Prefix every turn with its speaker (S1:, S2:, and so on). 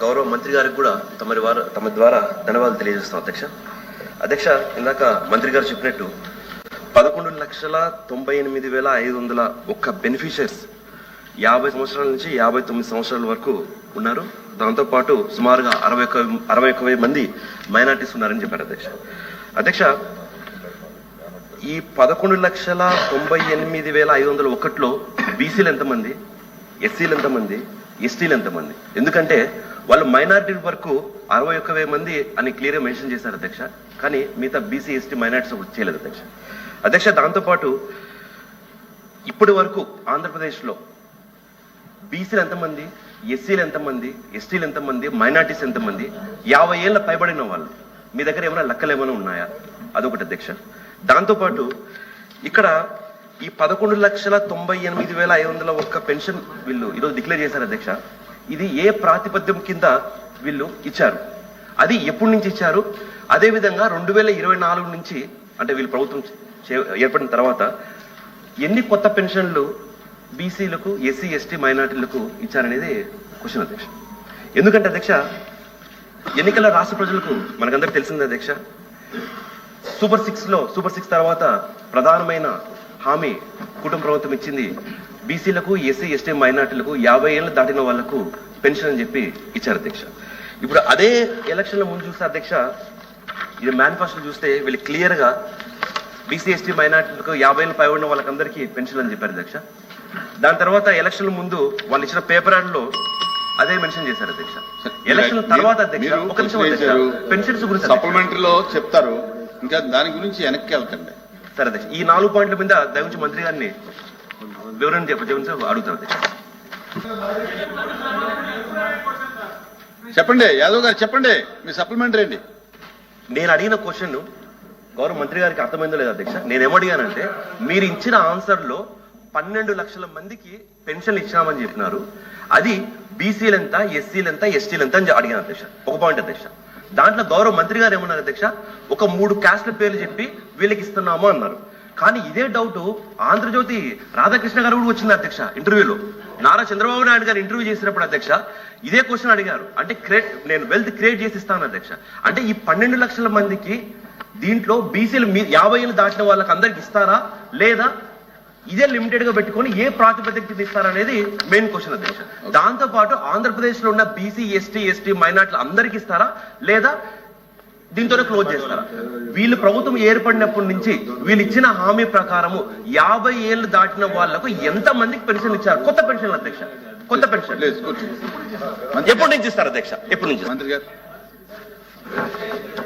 S1: గౌరవ మంత్రి గారికి కూడా తమరి వారు తమ ద్వారా ధన్యవాదాలు తెలియజేస్తాం అధ్యక్ష. అధ్యక్ష ఇందాక మంత్రి గారు చెప్పినట్టు పదకొండు లక్షల తొంభై ఎనిమిది వేల ఐదు వందల ఒక్క బెనిఫిషియర్స్ యాభై సంవత్సరాల నుంచి యాభై తొమ్మిది సంవత్సరాల వరకు ఉన్నారు. దాంతోపాటు సుమారుగా అరవై ఒక్క అరవై ఒక్క మంది మైనార్టీస్ ఉన్నారని చెప్పారు అధ్యక్ష. అధ్యక్ష ఈ పదకొండు లక్షల తొంభై ఎనిమిది వేల ఐదు వందల ఒకటిలో బీసీలు ఎంతమంది ఎస్సీలు ఎంతమంది ఎస్టీలు ఎంతమంది? ఎందుకంటే వాళ్ళు మైనారిటీ వరకు అరవై ఒక్క వెయ్యి మంది అని క్లియర్గా మెన్షన్ చేశారు అధ్యక్ష. కానీ మిగతా బీసీ ఎస్టీ మైనార్టీస్ చేయలేదు అధ్యక్ష. అధ్యక్ష దాంతోపాటు ఇప్పటి వరకు ఆంధ్రప్రదేశ్లో బీసీలు ఎంతమంది ఎస్సీలు ఎంతమంది ఎస్టీలు ఎంతమంది మైనార్టీస్ ఎంతమంది యాభై ఏళ్ళ పైబడిన వాళ్ళు మీ దగ్గర ఏమైనా లెక్కలు ఏమైనా ఉన్నాయా? అదొకటి అధ్యక్ష. దాంతోపాటు ఇక్కడ ఈ పదకొండు లక్షల తొంభై ఎనిమిది వేల ఐదు వందల ఒక్క పెన్షన్ వీళ్ళు ఈరోజు డిక్లేర్ చేశారు అధ్యక్ష. ఇది ఏ ప్రాతిపద్యం కింద వీళ్ళు ఇచ్చారు? అది ఎప్పటి నుంచి ఇచ్చారు? అదేవిధంగా రెండు వేల ఇరవై నాలుగు నుంచి అంటే వీళ్ళు ప్రభుత్వం చే- ఏర్పడిన తర్వాత ఎన్ని కొత్త పెన్షన్లు బీసీలకు ఎస్సీ ఎస్టీ మైనార్టీలకు ఇచ్చారనేది క్వశ్చన్ అధ్యక్ష. ఎందుకంటే అధ్యక్ష ఎన్నికల రాష్ట్ర ప్రజలకు మనకందరికి తెలిసిందే అధ్యక్ష సూపర్ సిక్స్లో సూపర్ సిక్స్ తర్వాత ప్రధానమైన హామీ కుటుంబ ప్రభుత్వం ఇచ్చింది. బీసీలకు ఎస్సీ ఎస్టీ మైనార్టీలకు యాభై ఏళ్ళు దాటిన వాళ్ళకు పెన్షన్ అని చెప్పి ఇచ్చారు అధ్యక్ష. ఇప్పుడు అదే ఎలక్షన్ల ముందు చూస్తే అధ్యక్ష ఇది మేనిఫెస్టో చూస్తే వీళ్ళు క్లియర్గా బీసీ ఎస్టీ మైనార్టీలకు యాభై ఏళ్ళు పై ఉన్న వాళ్ళకందరికీ పెన్షన్ అని చెప్పారు అధ్యక్ష. దాని తర్వాత ఎలక్షన్ల ముందు వాళ్ళు ఇచ్చిన పేపర్లో అదే మెన్షన్ చేశారు అధ్యక్ష. ఎలక్షన్ తర్వాత అధ్యక్ష ఒక నిమిషం పెన్షన్స్ గురించి.
S2: సప్లిమెంటరీలో చెప్తారు. ఇంకా దాని గురించి వెనక్కి వెళ్తండి.
S1: సరే అధ్యక్ష ఈ నాలుగు పాయింట్ల మీద దయవుంచి మంత్రి గారిని వివరణ చెప్పి అడుగుతాను అధ్యక్ష.
S2: చెప్పండి యాదవ్ గారు చెప్పండి మీ సప్లిమెంటరీ ఏంటి?
S1: నేను అడిగిన క్వశ్చన్ గౌరవ మంత్రి గారికి అర్థమైందో లేదు అధ్యక్ష నేను ఏమడిగానంటే మీరు ఇచ్చిన ఆన్సర్లో పన్నెండు లక్షల మందికి పెన్షన్ ఇచ్చామని చెప్పినారు. అది బీసీలు ఎంత ఎస్సీలు ఎంత ఎస్టీలు ఎంత అని అడిగాను అధ్యక్ష. ఒక పాయింట్ అధ్యక్ష. దాంట్లో గౌరవ మంత్రి గారు ఏమన్నారు అధ్యక్ష? ఒక మూడు క్యాస్ట్ల పేర్లు చెప్పి వీళ్ళకి ఇస్తున్నాము అన్నారు. కానీ ఇదే డౌట్ ఆంధ్రజ్యోతి రాధాకృష్ణ గారు కూడా వచ్చింది అధ్యక్ష ఇంటర్వ్యూలో. నారా చంద్రబాబు నాయుడు గారు ఇంటర్వ్యూ చేసినప్పుడు అధ్యక్ష ఇదే క్వశ్చన్ అడిగారు. అంటే క్రియేట్ నేను వెల్త్ క్రియేట్ చేసి ఇస్తాను అధ్యక్ష. అంటే ఈ పన్నెండు లక్షల మందికి దీంట్లో బీసీలు యాభై ఏళ్ళు దాటిన వాళ్ళకి అందరికి ఇస్తారా? లేదా ఇదే లిమిటెడ్గా పెట్టుకొని ఏ ప్రాతిపదిక ఇస్తారనేది మెయిన్ క్వశ్చన్ అధ్యక్ష దాంతో పాటు ఆంధ్రప్రదేశ్లో ఉన్న బీసీ ఎస్టీ ఎస్టీ మైనార్టీలు అందరికి ఇస్తారా? లేదా దీంతోనే క్లోజ్ చేస్తారా? వీళ్ళు ప్రభుత్వం ఏర్పడినప్పటి నుంచి వీళ్ళు ఇచ్చిన హామీ ప్రకారము యాభై ఏళ్ళు దాటిన వాళ్ళకు ఎంత మందికి పెన్షన్ ఇచ్చారు? కొత్త పెన్షన్ అధ్యక్ష. కొత్త పెన్షన్. ఎప్పటి నుంచి ఇస్తారు అధ్యక్ష? ఎప్పటి నుంచి?
S2: మంత్రి గారు.